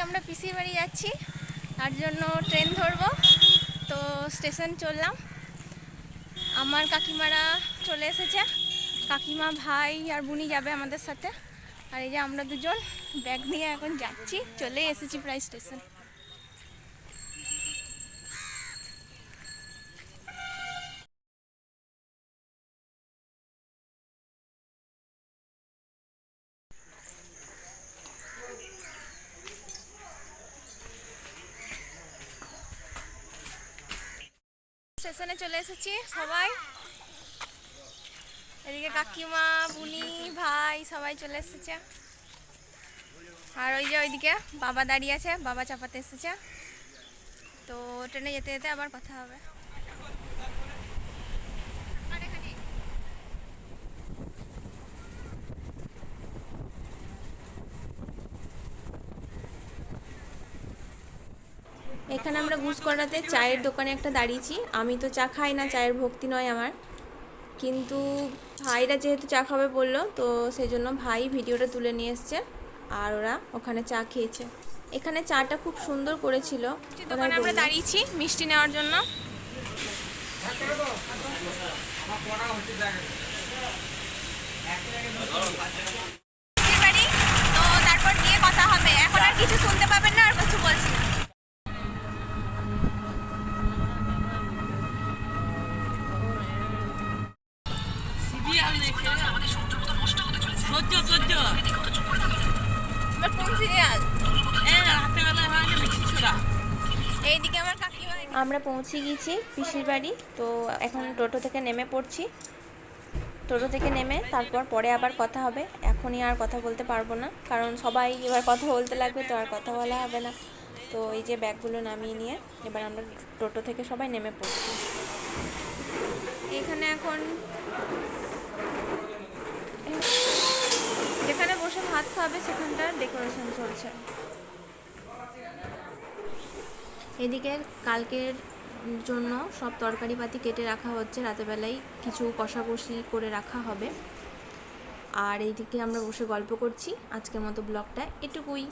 আমরা পিসির বাড়ি যাচ্ছি, তার জন্য ট্রেন ধরবো। তো স্টেশন চললাম। আমার কাকিমারা চলে এসেছে। কাকিমা ভাই আর বুনি যাবে আমাদের সাথে। আর এই যে আমরা দুজন ব্যাগ নিয়ে এখন যাচ্ছি, চলে এসেছি প্রায় স্টেশন। স্টেশনে চলে এসেছি সবাই। এদিকে কাকিমা, বুনি, ভাই সবাই চলে এসেছে। আর ওই যে ওইদিকে বাবা দাঁড়িয়ে আছে, বাবা চাপাতে এসেছে। তো ট্রেনে যেতে যেতে আবার কথা হবে। এখানে আমরা করাতে চায়ের দোকানে একটা দাঁড়িয়েছি। আমি তো চা খাই না চায়ের ভক্তি নয় আমার। কিন্তু ভাইরা যেহেতু চা খাবে বলল তো সেই জন্য ভাই ভিডিওটা তুলে নিয়ে এসছে আর ওরা ওখানে চা খেয়েছে। এখানে চাটা খুব সুন্দর করেছিল। দোকানে আমরা দাঁড়িয়েছি মিষ্টি নেওয়ার জন্য। বাড়ি, তো তারপর গিয়ে কথা হবে এখন আর কিছু শুনতে পাবেন না আর কিছু বলছি না সিরিয়াল দেখে সহ্য সহ্য এবার কোন সিরিয়াল এই রাতেবেলা হয় না এইদিকে আমার কাকিমা আমরা পৌঁছে গিয়েছি পিসির বাড়ি তো এখন টোটো থেকে নেমে পড়ছি। টোটো থেকে নেমে তারপর পরে আবার কথা হবে। এখনই আর কথা বলতে পারব না কারণ সবাই এবার কথা বলতে লাগবে তো আর কথা বলা হবে না। তো এই যে ব্যাগগুলো নামিয়ে নিয়ে এবার আমরা টোটো থেকে সবাই নেমে পড়ছি। এখানে এখন ভাত সেখানটার ডেকোরেশন চলছে। এদিকে কালকের জন্য সব তরকারি পাতি কেটে রাখা হচ্ছে রাতেবেলায় কিছু কষাকষি করে রাখা হবে। আর এইদিকে আমরা বসে গল্প করছি, আজকের মতো ব্লগটা এটুকুই।